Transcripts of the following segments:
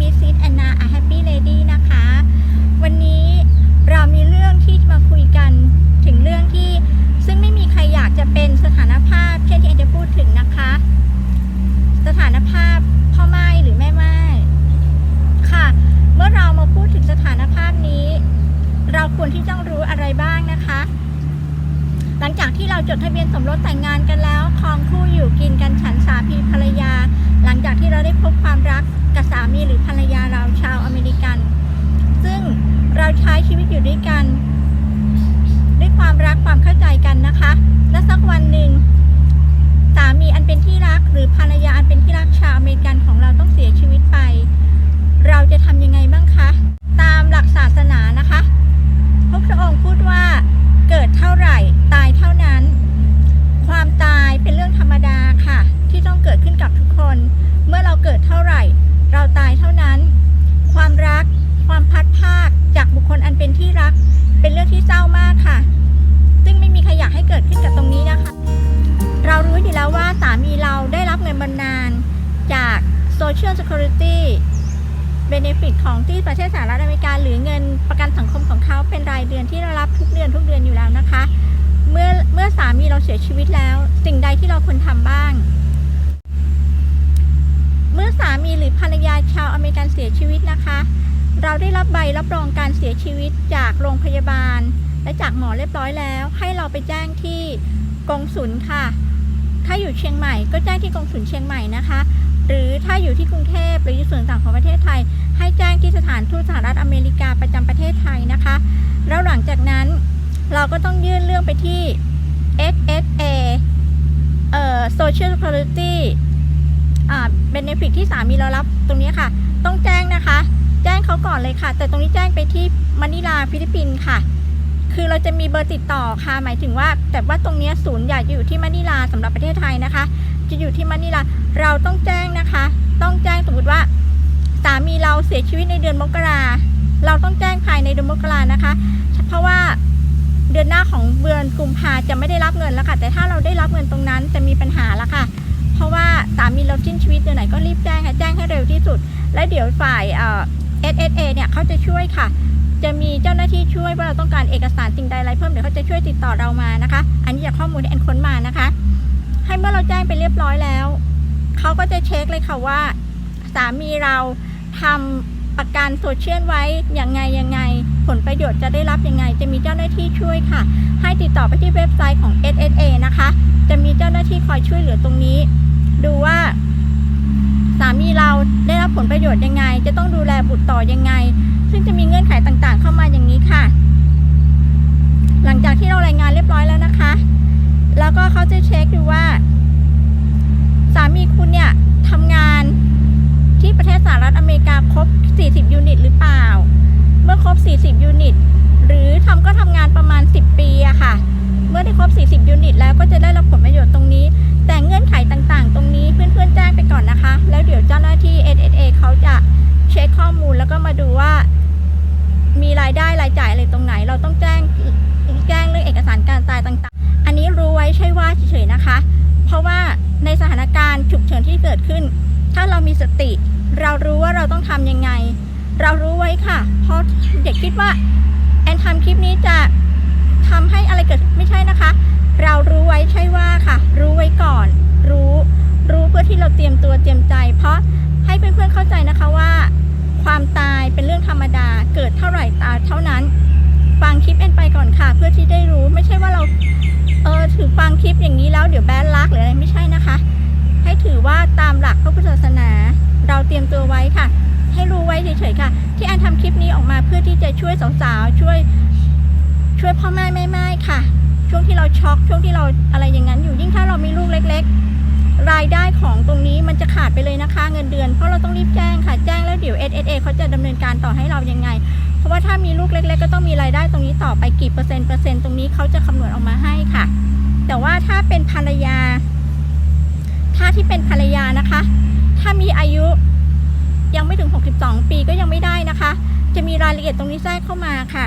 Miss It Anna a Happy Lady นะคะ วันนี้เรามีเรื่องที่มาคุยกันถึงเรื่องที่ซึ่งไม่มีใครอยากจะเป็นสถานภาพเช่นที่แอนจะพูดถึงนะคะ สถานภาพพ่อไม้หรือแม่ไม้ค่ะ เมื่อเรามาพูดถึงสถานภาพนี้ เราควรที่ต้องรู้อะไรบ้างนะคะ หลังจากที่เราจดทะเบียนสมรสแต่ง นะคะ และสักวันหนึ่งสามีอันเป็นที่รักหรือภรรยาอันเป็นที่รักชาวอเมริกันของเราต้องเสียชีวิตไป เราจะทำยังไงบ้างคะ ตามหลักศาสนานะคะพระพุทธองค์พูดว่าเกิดเท่าไหร่ Social Security Benefit ของที่ประเทศสหรัฐอเมริกา หรือเงินประกันสังคมของเขาเป็นรายเดือนที่เรารับทุกเดือนทุกเดือนอยู่แล้วนะคะ เมื่อเมื่อสามีเราเสียชีวิตแล้ว สิ่งใดที่เราควรทำบ้าง เมื่อสามีหรือภรรยาชาวอเมริกันเสียชีวิตนะคะ เราได้รับใบรับรองการเสียชีวิตจากโรงพยาบาล และจากหมอเรียบร้อยแล้ว ให้เราไปแจ้งที่กองสุลค่ะ ถ้าอยู่เชียงใหม่ก็แจ้งที่กองสุลเชียงใหม่นะคะ หรือถ้าอยู่ที่กรุงเทพหรืออยู่ส่วนต่างของประเทศไทย ให้แจ้งที่สถานทูตสหรัฐอเมริกาประจำประเทศไทยนะคะ แล้วหลังจากนั้นเราก็ต้องยื่นเรื่องไปที่ SSA เอ่อ Social Security อ่า benefit ที่สามีเรารับตรงนี้ค่ะ ต้องแจ้งนะคะ แจ้งเขาก่อนเลยค่ะ แต่ตรงนี้แจ้งไปที่มะนิลาฟิลิปปินส์ค่ะ คือเราจะมีเบอร์ติดต่อค่ะ หมายถึงว่า แต่ว่าตรงนี้ศูนย์ใหญ่จะอยู่ที่มะนิลาสำหรับประเทศไทยนะคะ จะอยู่ที่มะนิลา เราต้องแจ้งนะคะ ต้องแจ้งสมมติว่า สามีเราเสียชีวิตในเดือนมกราเราต้องแจ้งภายในเดือนมกรานะคะ เพราะว่าเดือนหน้าของเดือนกุมภาจะไม่ได้รับเงินแล้วค่ะ แต่ถ้าเราได้รับเงินตรงนั้นจะมีปัญหาแล้วค่ะ เพราะว่าสามีเราสิ้นชีวิตเดือนไหนก็รีบแจ้งค่ะแจ้งให้เร็วที่สุด และเดี๋ยวฝ่ายเอ่อ SSA เนี่ยเขาจะช่วยค่ะ จะมีเจ้าหน้าที่ช่วยว่าเราต้องการเอกสารสิ่งใดอะไรเพิ่มเดี๋ยวเขาจะช่วยติดต่อเรามานะคะ อันนี้จากข้อมูลที่แอนค้นมานะคะ ให้เมื่อเราแจ้งไปเรียบร้อยแล้ว เขาก็จะเช็คเลยค่ะว่า สามีเราทำประกันโซเชียลไว้อย่างไงยังไง ผลประโยชน์จะได้รับยังไง จะมีเจ้าหน้าที่ช่วยค่ะ ให้ติดต่อไปที่เว็บไซต์ของ SSA นะคะ จะมีเจ้าหน้าที่คอยช่วยเหลือตรงนี้ ดูว่า สามีเราได้รับผลประโยชน์ยังไง จะต้องดูแลบุตรต่อยังไง ซึ่งจะมีเงื่อนไขต่างๆ เข้ามาอย่างนี้ค่ะ หลังจากที่เรารายงานเรียบร้อยแล้วนะคะ แล้วก็เขาจะเช็คดูว่าามีคุณเนี่ยทำงานที่ประเทศสหรัฐอเมริกาครบ 40 ยูนิตหรือเปล่า เมื่อครบ 40 ยูนิต หรือทำก็ทำงานประมาณ 10 ปีอะค่ะ เมื่อได้ครบ 40 ยูนิต แล้วก็จะได้รับผลประโยชน์ตรงนี้ แต่เงื่อนไขต่างๆ ตรงนี้เพื่อนๆแจ้งไปก่อนนะคะ แล้วเดี๋ยวเจ้าหน้าที่ SSA เขาจะเช็คข้อมูลแล้วก็มาดูว่า มีรายได้รายจ่ายอะไรตรงไหน เราต้องแจ้งแจ้งเรื่องเอกสารการตายต่างๆ อันนี้รู้ไว้ใช่ว่าเฉยๆนะคะ กิดขึ้น ถ้าเรามีสติ เรารู้ว่าเราต้องทำยังไง เรารู้ไว้ค่ะ เพราะอย่าคิดว่า แอนทำคลิปนี้จะทำให้อะไรเกิดไม่ใช่นะคะ เรารู้ไว้ใช่ว่าค่ะ รู้ไว้ก่อน รู้ รู้เพื่อที่เราเตรียมตัวเตรียมใจ เพราะให้เพื่อนๆเข้าใจนะคะว่า ความตายเป็นเรื่องธรรมดา เกิดเท่าไหร่ตายเท่านั้นฟังคลิปเอ็นไปก่อนค่ะ เพื่อที่ได้รู้ไม่ใช่ว่าเราเออถือฟังคลิปอย่างนี้แล้วเดี๋ยวแบนลักหรืออะไรไม่ใช่นะคะ ให้ถือว่าตามหลักพระพุทธศาสนา เราเตรียมตัวไว้ค่ะ ให้รู้ไว้เฉยๆค่ะ ที่แอนทำคลิปนี้ออกมาเพื่อที่จะช่วยสาวๆช่วยช่วยพ่อแม่แม่ไม้ค่ะ ช่วงที่เราช็อกช่วงที่เราอะไรอย่างนั้นอยู่ยิ่งถ้าเรามีลูกเล็ก ๆ รายได้ของตรงนี้มันจะขาดไปเลยนะคะ เงินเดือนเพราะเราต้องรีบแจ้งค่ะแจ้งแล้วเดี๋ยว SSA เขาจะดำเนินการต่อให้เรายังไง เพราะว่าถ้ามีลูกเล็ก ๆ ก็ต้องมีรายได้ตรงนี้ต่อไปกี่เปอร์เซ็นต์เปอร์เซ็นต์ตรงนี้เขาจะคำนวณออกมาให้ค่ะ แต่ว่าถ้าเป็นภรรยา ถ้าที่เป็นภรรยานะคะ ถ้ามีอายุยังไม่ถึง 62 ปีก็ยังไม่ได้นะคะ จะมีรายละเอียดตรงนี้แทรกเข้ามาค่ะ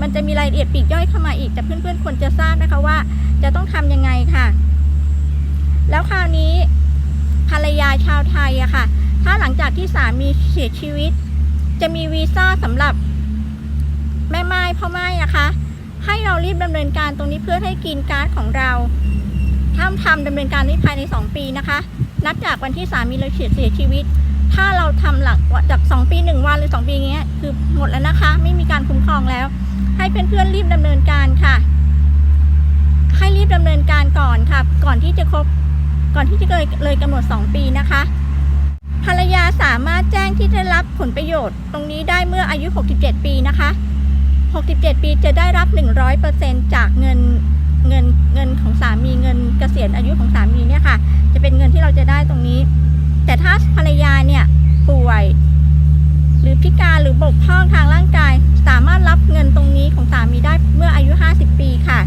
มันจะมีรายละเอียดปีกย่อยเข้ามาอีก แต่เพื่อนๆควรจะทราบนะคะว่า จะต้องทำยังไงค่ะ แล้วคราวนี้ภรรยาชาวไทยอะค่ะ ถ้าหลังจากที่สามีเสียชีวิต จะมีวีซ่าสำหรับแม่ไม้พ่อไม้นะคะ ให้เรารีบดำเนินการตรงนี้เพื่อให้กินการ์ดของเรา ห้าทำดำเนินการนี้ภายใน 2 ปีนะคะ นับจากวันที่สามีเราเสียเสียชีวิต ถ้าเราทำหลังจาก2ปี 1 วันหรือ 2 ปีอย่างเงี้ยคือหมดแล้วนะคะ ไม่มีการคุ้มครองแล้ว ให้เพื่อนๆรีบดำเนินการค่ะ ให้รีบดำเนินการก่อนค่ะ ก่อนที่จะครบก่อนที่จะเลยเลยกำหนด 2 ปีนะคะ ภรรยาสามารถแจ้งที่ได้รับผลประโยชน์ ตรงนี้ได้เมื่ออายุ 67 ปีนะคะ 67 ปีจะได้รับ 100%จากเงิน เงินเงินของสามีเงินเกษียณอายุของสามีเนี่ยค่ะ จะเป็นเงินที่เราจะได้ตรงนี้ แต่ถ้าภรรยาเนี่ยป่วย หรือพิการหรือบกพร่องทางร่างกาย สามารถรับเงินตรงนี้ของสามีได้เมื่ออายุ 50 ปีค่ะ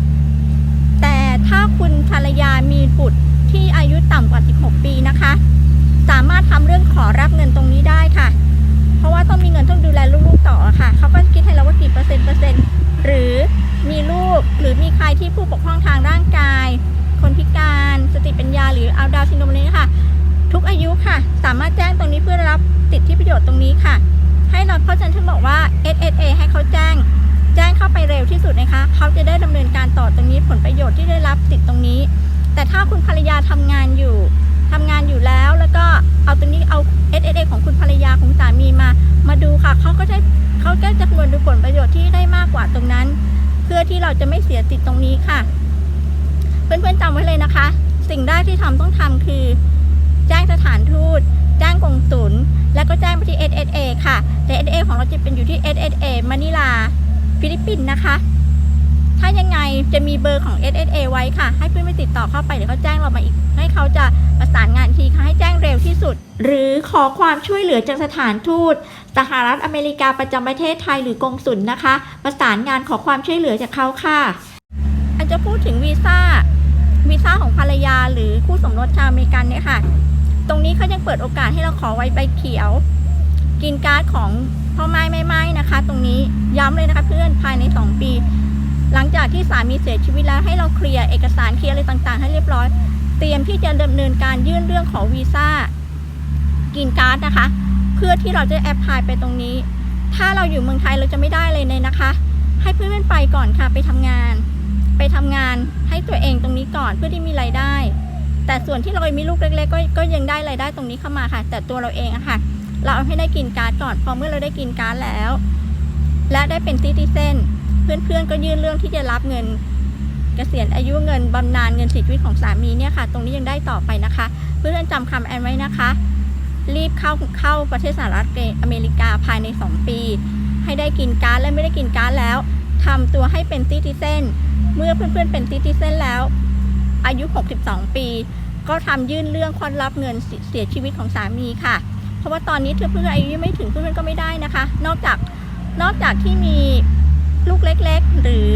แต่ถ้าคุณภรรยามีบุตรที่อายุต่ำกว่า 16 ปีนะคะ สามารถทำเรื่องขอรับเงินตรงนี้ได้ค่ะ เพราะว่าต้องมีเงินต้องดูแลลูกๆต่อค่ะเขาก็คิดให้เราว่ากี่เปอร์เซ็นต์เปอร์เซ็นต์หรือ มีลูกหรือมีใครที่ผู้ปกครองทางร่างกาย คนพิการสติปัญญาหรือเอาดาวซินโดมนี้ค่ะ ทุกอายุค่ะ สามารถแจ้งตรงนี้เพื่อรับสิทธิประโยชน์ตรงนี้ค่ะ ให้เราเพราะฉะนันบอกว่า SSA ให้เขาแจ้ง แจ้งเข้าไปเร็วที่สุดนะคะ เขาจะได้ดำเนินการต่อตรงนี้ผลประโยชน์ที่ได้รับสิทธิตรงนี้ แต่ถ้าคุณภรรยาทำงานอยู่ทำงานอยู่แล้วแล้วก็เอาตรงนี้เอา SSA ของคุณภรรยาของสามีมา มาดูค่ะเขาก็จะเขาก็จะคำนวณดูผลประโยชน์ที่ได้มากกว่าตรงนั้น พื่อที่เราจะไม่เสียสิทธิ์ตรงนี้ค่ะ เพื่อนๆจำไว้เลยนะคะ สิ่งแรกที่ทำต้องทำคือ แจ้งสถานทูตแจ้งกงสุลแล้วก็แจ้งไปที่ SSA ค่ะแต่ SSA ของเราจะเป็นอยู่ที่ SSA มะนิลา ฟิลิปปินส์นะคะ ถ้ายังไงจะมีเบอร์ของ SSA ไว้ค่ะ ให้เพื่อนไปติดต่อเข้าไปเดี๋ยวเขาแจ้งเรามาอีก ให้เขาจะประสานงานทีค่ะให้แจ้งเร็วที่สุด หรือขอความช่วยเหลือจากสถานทูตสหรัฐอเมริกาประจำประเทศไทยหรือกงสุลนะคะ ประสานงานขอความช่วยเหลือจากเขาค่ะอันจะพูดถึงวีซ่าวีซ่าของภรรยาหรือคู่สมรสชาวอเมริกันเนี่ยค่ะ ตรงนี้เขายังเปิดโอกาสให้เราขอไว้ใบเขียว กินการ์ดของพ่อไม้ไม่ไม้นะคะ ตรงนี้ย้ำเลยนะคะเพื่อนภายใน 2 ปี หลังจากที่สามีเสียชีวิตแล้วให้เราเคลียร์เอกสารเคลียร์อะไรต่างๆ ให้เรียบร้อย เตรียมที่จะดำเนินการยื่นเรื่องขอวีซ่ากินการ์ดนะคะ เพื่อที่เราจะแอปพลายไปตรงนี้ ถ้าเราอยู่เมืองไทยเราจะไม่ได้เลยเลยนะคะ ให้เพื่อนๆไปก่อนค่ะไปทำงาน ไปทำงานให้ตัวเองตรงนี้ก่อนเพื่อที่มีรายได้ แต่ส่วนที่เรามีลูกเล็ก ๆ ก็ก็ยังได้รายได้ตรงนี้เข้ามาค่ะ แต่ตัวเราเองอะค่ะ เราเอาให้ได้กินการ์ดก่อนพอเมื่อเราได้กินการ์ดแล้ว และได้เป็นซิติเซน เพื่อนๆก็ยื่นเรื่องที่จะรับเงินเกษียณอายุเงินบำนาญเงินสิทธิชีวิตของสามีเนี่ยค่ะ ตรงนี้ยังได้ต่อไปนะคะ เพื่อนๆจำคำแอนไว้นะคะ รีบเข้าเข้าประเทศสหรัฐอเมริกาภายใน 2 ปี ให้ได้กินการ์ดและไม่ได้กินการ์ดแล้วทำตัวให้เป็นซิติเซนเมื่อเพื่อนๆเป็นซิติเซนแล้ว อายุ 62 ปี ก็ทำยื่นเรื่องควอนรับเงินเสียชีวิตของสามีค่ะ เพราะว่าตอนนี้เธอเพื่อนอายุไม่ถึงเพื่อนๆก็ไม่ได้นะคะ นอกจากนอกจากที่มี ลูกเล็ก ๆ หรือ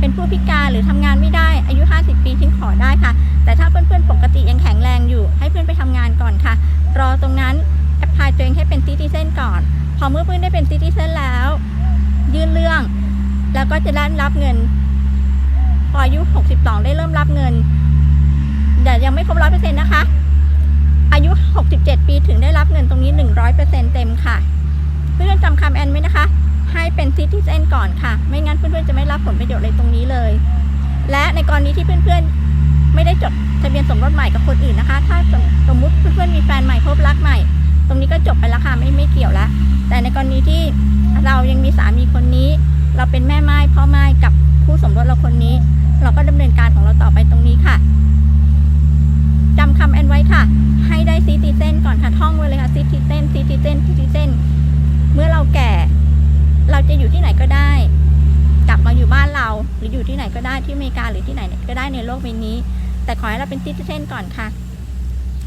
เป็นผู้พิการหรือทำงานไม่ได้อายุ 50 ปีถึงขอได้ค่ะ แต่ถ้าเพื่อนๆปกติยังแข็งแรงอยู่ ให้เพื่อนไปทำงานก่อนค่ะ รอตรงนั้นแอปพลายตัวเองให้เป็นซิติเซนก่อน พอเมื่อเพื่อนได้เป็นซิติเซนแล้ว ยื่นเรื่อง แล้วก็จะได้รับเงิน พออายุ 62 ได้เริ่มรับเงินแต่ยังไม่ครบร้อยเปอร์เซ็นต์นะคะ อายุ 67 ปีถึงได้รับเงินตรงนี้ 100%เต็มค่ะ เพื่อนๆจำคำแอนไว้นะคะ ให้เป็นซิติเซนก่อนค่ะ ไม่งั้นเพื่อนๆจะไม่รับผลประโยชน์เลยตรงนี้เลย และในกรณีที่เพื่อนๆไม่ได้จดทะเบียนสมรสใหม่กับคนอื่นนะคะ ถ้าสมสมมุติเพื่อนๆมีแฟนใหม่พบรักใหม่ ตรงนี้ก็จบไปแล้วค่ะไม่ไม่เกี่ยวแล้วแต่ในกรณีที่เรายังมีสามีคนนี้ เราเป็นแม่ไม้พ่อไม้กับคู่สมรสเราคนนี้ เราก็ดำเนินการของเราต่อไปตรงนี้ค่ะจำคำแอนไว้ค่ะ ให้ได้ซิติเซนก่อนค่ะท่องไว้เลยค่ะซิติเซนซิติเซนซิติเซนเมื่อเราแก่ เราจะอยู่ที่ไหนก็ได้ กลับมาอยู่บ้าน เราหรืออยู่ที่ไหนก็ได้ที่อเมริกาหรือที่ไหนก็ได้ในโลกใบนี้ แต่ขอให้เราเป็นติเซนก่อนค่ะ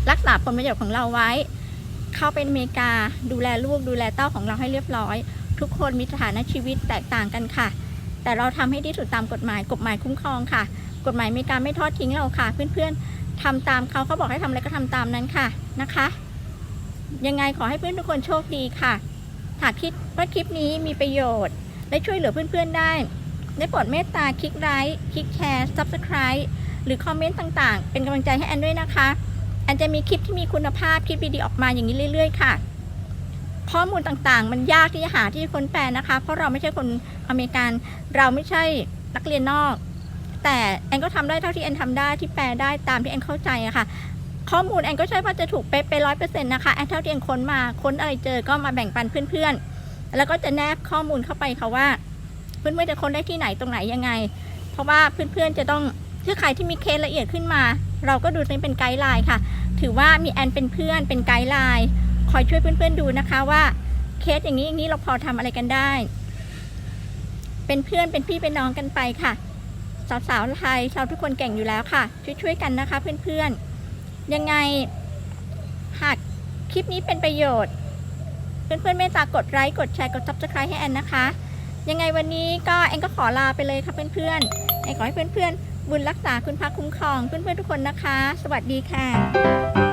รักษาผลประโยชน์ของเราไว้ เข้าเป็นอเมริกา ดูแลลูกดูแลเต้าของเราให้เรียบร้อย ทุกคนมีสถานะชีวิตแตกต่างกันค่ะ แต่เราทำให้ดีที่สุดตามกฎหมายกฎหมายคุ้มครองค่ะ กฎหมายอเมริกาไม่ทอดทิ้งเราค่ะ เพื่อนๆทำตามเขาเขาบอกให้ทำอะไรก็ทำตามนั้นค่ะนะคะ ยังไงขอให้เพื่อนทุกคนโชคดีค่ะหากคิดว่าคลิปนี้มีประโยชน์และช่วยเหลือเพื่อนๆได้ ได้โปรดเมตตาคลิกไลค์คลิกแชร์ Subscribe หรือคอมเมนต์ต่างๆ เป็นกำลังใจให้แอนด้วยนะคะ แอนจะมีคลิปที่มีคุณภาพคลิปดีๆออกมาอย่างนี้เรื่อยๆ ค่ะ ข้อมูลต่างๆ มันยากที่จะหาที่ค้นแปลนะคะ เพราะเราไม่ใช่คนอเมริกัน เราไม่ใช่นักเรียนนอก แต่แอนก็ทำได้เท่าที่แอนทำได้ที่แปลได้ตามที่แอนเข้าใจอะค่ะข้อมูลแอนก็ใช่ว่าจะถูกเป๊ะไปร้อยเปอร์เซ็นต์นะคะแอนเท่าที่แอนค้นมาค้นอะไรเจอก็มาแบ่งปันเพื่อนๆ แล้วก็จะแนบข้อมูลเข้าไปค่ะว่า เพื่อนๆจะค้นได้ที่ไหนตรงไหนยังไง เพราะว่าเพื่อนๆจะต้องถ้าใครที่มีเคสละเอียดขึ้นมา เราก็ดูนี่เป็นไกด์ไลน์ค่ะ ถือว่ามีแอนเป็นเพื่อนเป็นไกด์ไลน์คอยช่วยเพื่อนๆดูนะคะว่าเคสอย่างนี้อย่างนี้เราพอทำอะไรกันได้ เป็นเพื่อนเป็นพี่เป็นน้องกันไปค่ะ สาวๆไทยชาวทุกคนเก่งอยู่แล้วค่ะ ช่วยๆกันนะคะ เพื่อนๆยังไงหากคลิปนี้เป็นประโยชน์ เพื่อนๆเมตตากดไลค์กดแชร์กด subscribe ให้แอนนะคะ ยังไงวันนี้ก็แอนก็ขอลาไปเลยค่ะเพื่อนๆแอนขอให้เพื่อนๆบุญรักษาคุณพระคุ้มครองเพื่อนๆทุกคนนะคะ สวัสดีค่ะ